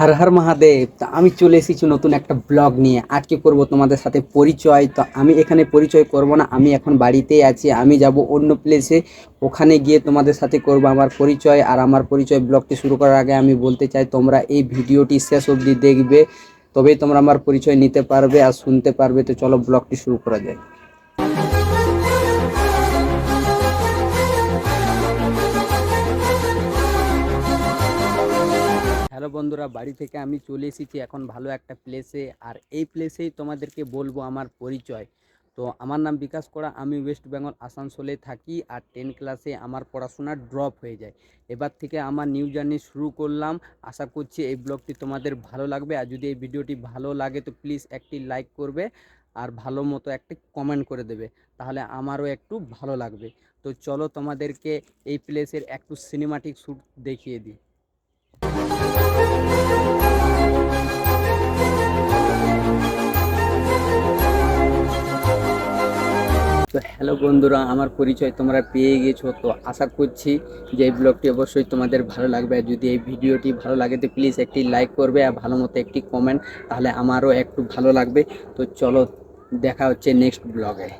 হর হর মহাদেব, তো আমি চলে এসেছি নতুন একটা ব্লগ নিয়ে। আজকে করব তোমাদের সাথে পরিচয়। তো আমি এখানে পরিচয় করব না, আমি এখন বাড়িতেই আছি, আমি যাব অন্য প্লেসে ওখানে গিয়ে তোমাদের সাথে করব আমার পরিচয়, আর আমার পরিচয় ব্লগটি শুরু করার আগে আমি বলতে চাই, তোমরা এই ভিডিওটি শেষ অবধি দেখবে, তবেই তোমরা আমার পরিচয় নিতে পারবে আর শুনতে পারবে। তো চলো ব্লগটি শুরু করা যায় বন্ধুরা, বাড়ি থেকে আমি চলে এসেছি এখন ভালো একটা প্লেসে আর এই প্লেসেই তোমাদেরকে বলব আমার পরিচয়। তো আমার নাম বিকাশ করা, আমি ওয়েস্ট বেঙ্গল আসানসোলে থাকি আর টেন ক্লাসে আমার পড়াশোনা ড্রপ হয়ে যায়। এবার থেকে আমার নিউ জার্নি শুরু করলাম। আশা করছি এই ব্লগটি তোমাদের ভালো লাগবে। আর যদি এই ভিডিওটি ভালো লাগে তো প্লিজ একটি লাইক করবে আর ভালো মতো একটি কমেন্ট করে দেবে। তাহলে আমারও একটু ভালো লাগবে। তো চলো তোমাদেরকে এই প্লেসের একটু সিনেমাটিক শ্যুট দেখিয়ে দিই। হ্যালো বন্ধুরা, আমার পরিচয় তোমরা পেয়ে গেছো, তো আশা করছি যে এই ব্লগটি অবশ্যই তোমাদের ভালো লাগবে। আর যদি এই ভিডিওটি ভালো লাগে, তো প্লিজ একটি লাইক করবে আর ভালো মতো একটি কমেন্ট তাহলে আমারও একটু ভালো লাগবে। তো চলো, দেখা হচ্ছে নেক্সট ব্লগে